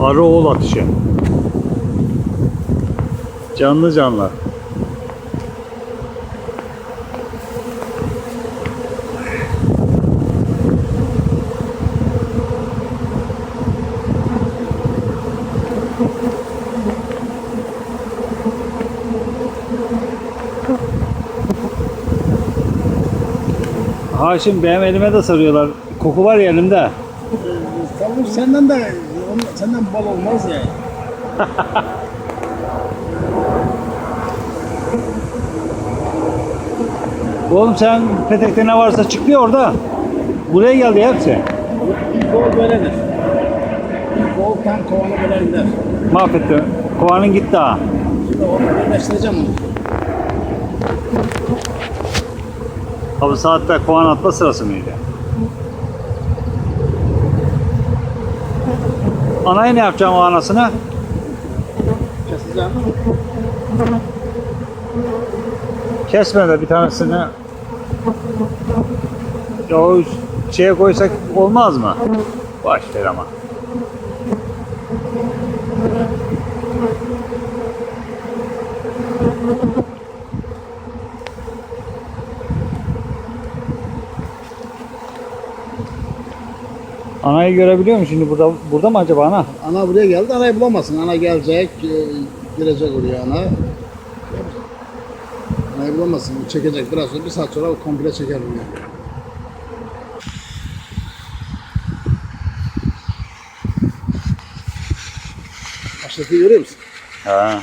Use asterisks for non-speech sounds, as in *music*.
Arı oğul atışı. Canlı canlı. Haşim benim elime de sarıyorlar. Koku var ya elimde. Tavuk senden de ondan- senden bal olmaz ya. *laughs* Oğlum sen petekte ne varsa çıktı ya orada. Buraya geldi hepsi. İlk kol böyledir. İlk kol kovanı böyle gider. Mahvetti. Kovanın gitti ha. Şimdi onu birleştireceğim onu. Abi saatte kovan atma sırası mıydı? Anayı ne yapacağım o anasını? Keseceğim. Kesme de bir tanesini. Ya o şeye koysak olmaz mı? Baş ver ama. Anayı görebiliyor musun şimdi burada burada mı acaba ana? Ana buraya geldi, anayı bulamazsın. Ana gelecek, e, girecek oraya ana. Anayı bulamazsın, çekecek. Biraz sonra bir saat sonra komple çeker bunu. Aşağıdaki görüyor musun? Ha.